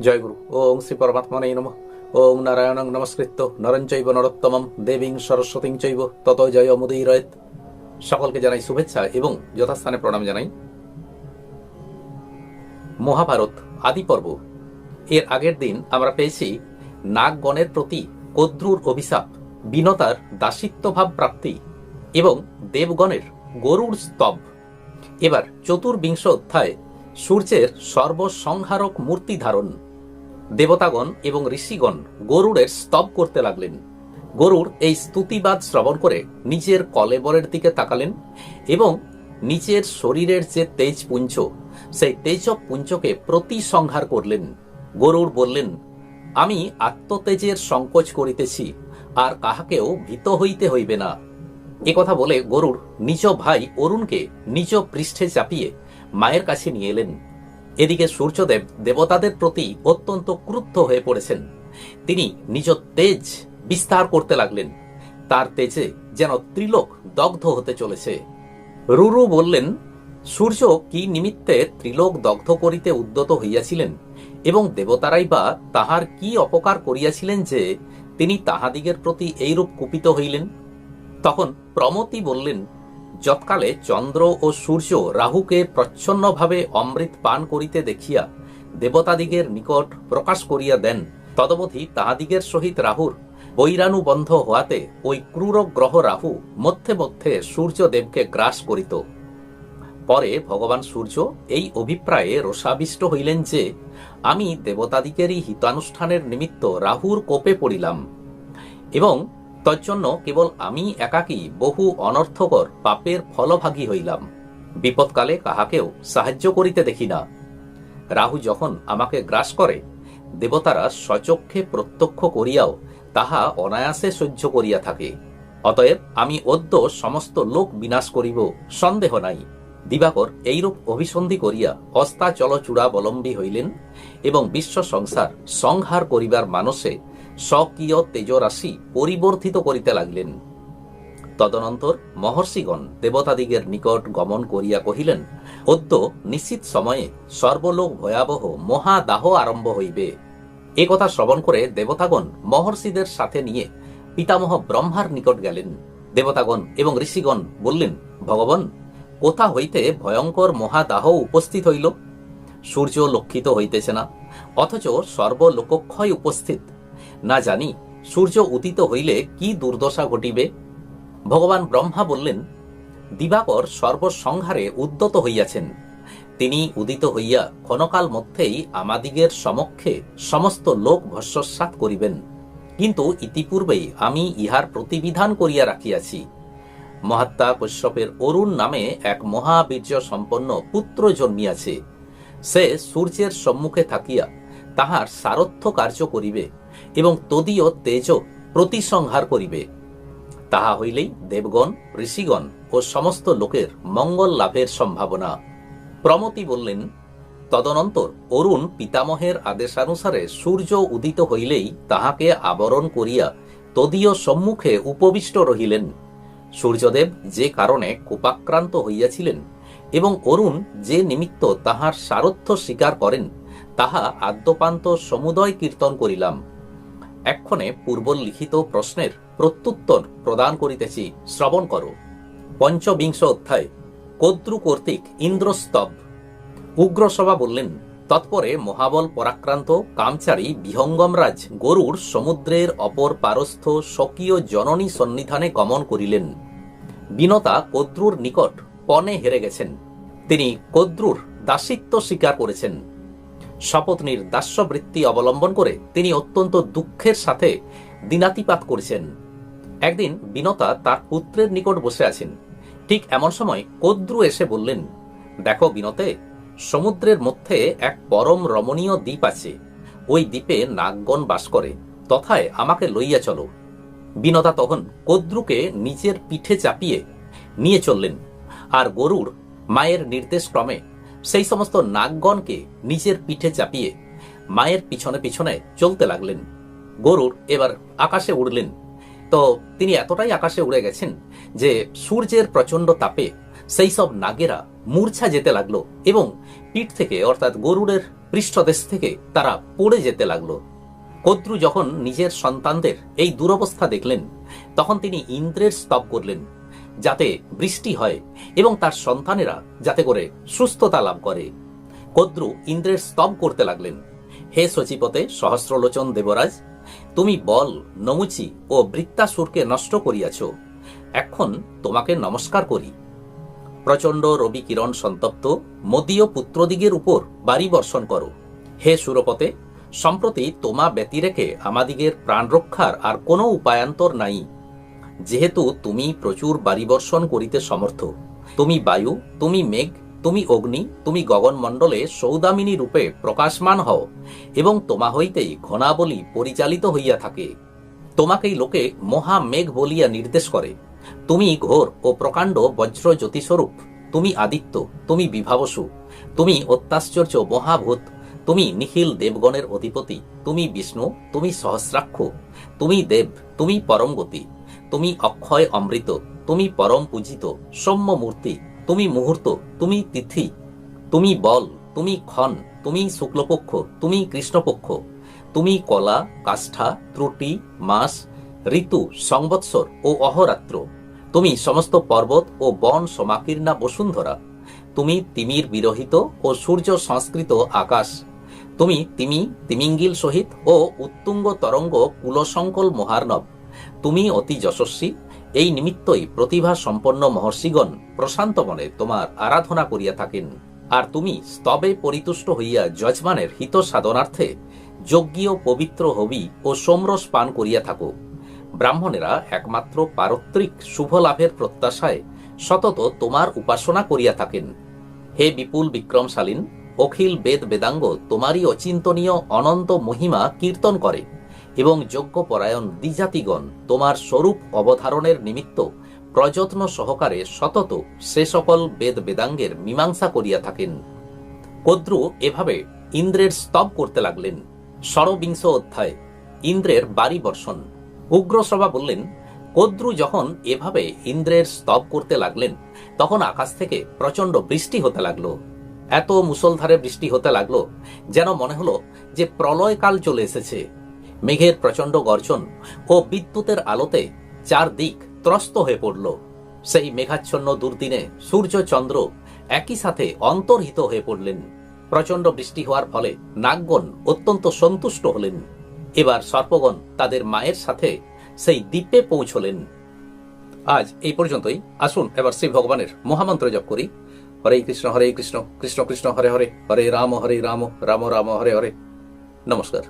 জয়গুরু। ওং শ্রী পরমাত্মনে নম। ওং নারায়ণং নমস্কৃত্য। নরঞ্চৈব নরোত্তমম। দেবীং সরস্বতীং চৈব। তত জয় মুদীরয়েত সকলকে জানাই শুভেচ্ছা এবং যথাস্থানে প্রণাম জানাই। মহাভারত, আদি পর্ব। এর আগের দিন আমরা পেয়েছি নাগগণের প্রতি কদ্রুর অভিশাপ, বিনতার দাসিত্বভাব প্রাপ্তি এবং দেবগণের গরুর স্তব। এবার চতুর্বিংশ অধ্যায় সূর্যের সর্বসংহারক মূর্তি ধারণ। দেবতাগণ এবং ঋষিগণ গরুড়ের স্তব করতে লাগলেন। গরুড় এই স্তুতিবাদ শ্রবণ করে নিজের কলেবরের দিকে তাকালেন এবং নিজের শরীরের যে তেজপুঞ্জ, সেই তেজ পুঞ্জকে প্রতিসংহার করলেন। গরুড় বললেন, আমি আত্মতেজের সংকোচ করিতেছি, আর কাহাকেও ভীত হইতে হইবে না। এ কথা বলে গরুড় নিজ ভাই অরুণকে নিজ পৃষ্ঠে চাপিয়ে মায়ের কাছে নিয়ে এলেন। এদিকে সূর্যদেব দেবতাদের প্রতি অত্যন্ত ক্রুদ্ধ হয়ে পড়েছেন। তিনি নিজ তেজ বিস্তার করতে লাগলেন। তার তেজে যেন ত্রিলোক দগ্ধ হতে চলেছে। রুরু বললেন, সূর্য কি নিমিত্তে ত্রিলোক দগ্ধ করিতে উদ্যত হইয়াছিলেন? এবং দেবতারাই বা তাহার কি অপকার করিয়াছিলেন যে তিনি তাহাদিগের প্রতি এইরূপ কুপিত হইলেন? তখন প্রমতি বললেন যৎকালে চন্দ্র ও সূর্য রাহুকে প্রচ্ছন্নভাবে অমৃত পান করিতে দেখিয়া দেবতাদিগের নিকট প্রকাশ করিয়া দেন। তদবধি তাহাদিগের সহিত রাহুর বৈরানুবন্ধ হওয়াতে ওই ক্রূর গ্রহ রাহু মধ্যে মধ্যে সূর্যদেবকে গ্রাস করিত। পরে ভগবান সূর্য এই অভিপ্রায়ে রসাবিষ্ট হইলেন যে, আমি দেবতাদিগেরই হিতানুষ্ঠানের নিমিত্ত রাহুর কোপে পড়িলাম এবং তজ্জন্য কেবল আমি একাকী বহু অনর্থকর পাপের ফলভাগী হইলাম। বিপদকালে কাহাকেও সাহায্য করিতে দেখি না। রাহু যখন আমাকে গ্রাস করে, দেবতারা সচক্ষে প্রত্যক্ষ করিয়াও তাহা অনায়াসে সহ্য করিয়া থাকে। অতএব আমি অদ্য সমস্ত লোক বিনাশ করিব, সন্দেহ নাই। দিবাকর এইরূপ অভিসন্ধি করিয়া অস্তাচল চূড়াবলম্বী হইলেন এবং বিশ্ব সংসার সংহার করিবার মানসে স্বকীয় তেজরাশি পরিবর্ধিত করিতে লাগলেন। তদনন্তর মহর্ষিগণ দেবতাদিগের নিকট গমন করিয়া কহিলেন অদ্য নিশ্চিত সময়ে সর্বলোক ভয়াবহ মহাদাহ আরম্ভ হইবে। এ কথা শ্রবণ করে দেবতাগণ মহর্ষিদের সাথে নিয়ে পিতামহ ব্রহ্মার নিকট গেলেন। দেবতাগণ এবং ঋষিগণ বললেন, ভগবান, কোথা হইতে ভয়ঙ্কর মহাদাহ উপস্থিত হইল? সূর্য লক্ষিত হইতেছে না, অথচ সর্বলোকক্ষয় উপস্থিত। না জানি সূর্য উদিত হইলে কি দুর্দশা ঘটিবে? ভগবান ব্রহ্মা বললেন, দিবাকর সর্বসংহারে উদ্যত হইয়াছেন। তিনি উদিত হইয়া ক্ষণকাল মধ্যেই আমাদিগের সমক্ষে সমস্ত লোক ভস্মসাৎ করিবেন। কিন্তু ইতিপূর্বেই আমি ইহার প্রতিবিধান করিয়া রাখিয়াছি। মহাত্মা কশ্যপের অরুণ নামে এক মহাবীর্য সম্পন্ন পুত্র জন্মিয়াছে। সে সূর্যের সম্মুখে থাকিয়া তাহার সারথ্য কার্য করিবে। এবং তদীয় তেজ প্রতিসংহার করিবে। তাহা হইলেই দেবগণ, ঋষিগণ ও সমস্ত লোকের মঙ্গল লাভের সম্ভাবনা। প্রমতি বললেন, তদনন্তর অরুণ পিতামহের আদেশানুসারে সূর্য উদিত হইলেই তাহাকে আবরণ করিয়া তদীয় সম্মুখে উপবিষ্ট রহিলেন। সূর্যদেব যে কারণে কোপাক্রান্ত হইয়াছিলেন এবং অরুণ যে নিমিত্ত তাহার সারথ্য স্বীকার করেন, তাহা আদ্যপান্ত সমুদয় কীর্তন করিলাম। এক্ষণে পূর্বলিখিত প্রশ্নের প্রত্যুত্তর প্রদান করিতেছি, শ্রবণ করো। পঞ্চবিংশ অধ্যায়, কদ্রু কর্তৃক ইন্দ্রস্তব। উগ্রসভা বললেন, তৎপরে মহাবল পরাক্রান্ত কামচারী বিহঙ্গমরাজ গরুর সমুদ্রের অপর পারস্থ স্বকীয় জননী সন্নিধানে গমন করিলেন। বিনতা কদ্রুর নিকট পণে হেরে গেছেন। তিনি কদ্রুর দাসিত্ব স্বীকার করেছেন। শপথনির দাস্যবৃত্তি অবলম্বন করে তিনি অত্যন্ত দুঃখের সাথে দিনাতিপাত করেছেন। একদিন বিনতা তার পুত্রের নিকট বসে আছেন। ঠিক এমন সময় কদ্রু এসে বললেন, দেখো বিনতে, সমুদ্রের মধ্যে এক পরম রমণীয় দ্বীপ আছে। ওই দ্বীপে নাগগণ বাস করে, তথায় আমাকে লইয়া চলো। বিনতা তখন কদ্রুকে নিজের পিঠে চাপিয়ে নিয়ে চললেন, আর গরুর মায়ের নির্দেশ ক্রমে সেই সমস্ত নাগগণকে নিজের পিঠে চাপিয়ে মায়ের পিছনে পিছনে চলতে লাগলেন। গরুর এবার আকাশে উড়লেন। তো তিনি এতটাই আকাশে উড়ে গেছেন যে সূর্যের প্রচণ্ড তাপে সেই সব নাগেরা মূর্ছা যেতে লাগল এবং পিঠ থেকে অর্থাৎ গরুড়ের পৃষ্ঠদেশ থেকে তারা পড়ে যেতে লাগল। কদ্রু যখন নিজের সন্তানদের এই দুরবস্থা দেখলেন, তখন তিনি ইন্দ্রের স্তব করলেন। যাতে বৃষ্টি হয় এবং তার সন্তানেরা যাতে করে সুস্থতা লাভ করে। কদ্রু ইন্দ্রের স্তব করতে লাগলেন। হে সচিপতে সহস্রলোচন দেবরাজ, তুমি বল, নমুচি ও বৃত্তাসুরকে নষ্ট করিয়াছ। এখন তোমাকে নমস্কার করি। প্রচণ্ড রবি কিরণ সন্তপ্ত, মদীয় পুত্রদিগের উপর বাড়ি বর্ষণ করো। হে সুরপতে, সম্প্রতি তোমা ব্যতিরেকে আমাদিগের প্রাণ রক্ষার আর কোনো উপায়ান্তর নাই। যেহেতু তুমি প্রচুর বাড়ি বর্ষণ করিতে সমর্থ। তুমি বায়ু, তুমি মেঘ, তুমি অগ্নি, তুমি গগনমণ্ডলে সৌদামিনী রূপে প্রকাশমান হও এবং তোমা হইতেই ঘনাবলী পরিচালিত হইয়া থাকে। তোমাকেই লোকে মহা মেঘ বলিয়া নির্দেশ করে। তুমি ঘোর ও প্রকাণ্ড বজ্র জ্যোতিস্বরূপ তুমি আদিত্য, তুমি বিভাবসু। তুমি অত্যাশ্চর্য মহাভূত। তুমি নিখিল দেবগণের অধিপতি। তুমি বিষ্ণু, তুমি সহস্রাক্ষ। তুমি দেব, তুমি পরম গতি তুমি অক্ষয় অমৃত, তুমি পরম পূজিত, সৌম্য মূর্তি, তুমি মুহূর্ত, তুমি তিথি, তুমি বল, তুমি ক্ষণ, তুমি শুক্লপক্ষ, তুমি কৃষ্ণপক্ষ, তুমি কলা, কাষ্ঠা, ত্রুটি, মাস, ঋতু, সংবৎসর ও অহরাত্র, তুমি সমস্ত পর্বত ও বন সমাকীর্ণা বসুন্ধরা, তুমি তিমির বিরহিত ও সূর্য সংস্কৃত আকাশ, তুমি তিমি, তিমিঙ্গিল সহিত ও উত্তুঙ্গ তরঙ্গ কুলসংকল মহার্ণব তুমি অতি যশস্বী। এই নিমিত্তই প্রতিভা সম্পন্ন মহর্ষিগণ প্রশান্ত মনে তোমার আরাধনা করিয়া থাকেন। আর তুমি স্তবে পরিতুষ্ট হইয়া যজমানের হিত সাধনার্থে যজ্ঞীয় পবিত্র হবি ও সোমরস পান করিয়া থাকো। ব্রাহ্মণেরা একমাত্র পারত্রিক শুভ লাভের প্রত্যাশায় সতত তোমার উপাসনা করিয়া থাকেন। হে বিপুল বিক্রমশালীন, অখিল বেদ বেদাঙ্গ তোমারই অচিন্তনীয় অনন্ত মহিমা কীর্তন করে। এবং যজ্ঞপরায়ণ দ্বিজাতিগণ তোমার স্বরূপ অবধারণের নিমিত্ত প্রযত্ন সহকারে সতত সে সকল বেদ বেদাঙ্গের মীমাংসা করিয়া থাকেন। কদ্রু এভাবে ইন্দ্রের স্তব করতে লাগলেন। ষড়বিংশ অধ্যায়, ইন্দ্রের বাড়ি বর্ষণ। উগ্রসভা বললেন, কদ্রু যখন এভাবে ইন্দ্রের স্তব করতে লাগলেন, তখন আকাশ থেকে প্রচণ্ড বৃষ্টি হতে লাগল। এত মুসলধারে বৃষ্টি হতে লাগল, যেন মনে হলো যে প্রলয়কাল চলে এসেছে। মেঘের প্রচণ্ড গর্জন ও বিদ্যুতের আলোতে চারদিক ত্রস্ত হয়ে পড়ল। সেই মেঘাচ্ছন্ন দুর্দিনে সূর্য চন্দ্র একই সাথে অন্তর্হিত হয়ে পড়লেন। প্রচণ্ড বৃষ্টি হওয়ার ফলে নাগগণ অত্যন্ত সন্তুষ্ট হলেন। এবার সর্পগণ তাদের মায়ের সাথে সেই দ্বীপে পৌঁছলেন। আজ এই পর্যন্তই। আসুন এবার শ্রী ভগবানের মহামন্ত্র জপ করি। হরে কৃষ্ণ হরে কৃষ্ণ কৃষ্ণ কৃষ্ণ, হরে হরে হরে রাম হরে রাম রাম রাম, হরে হরে। নমস্কার।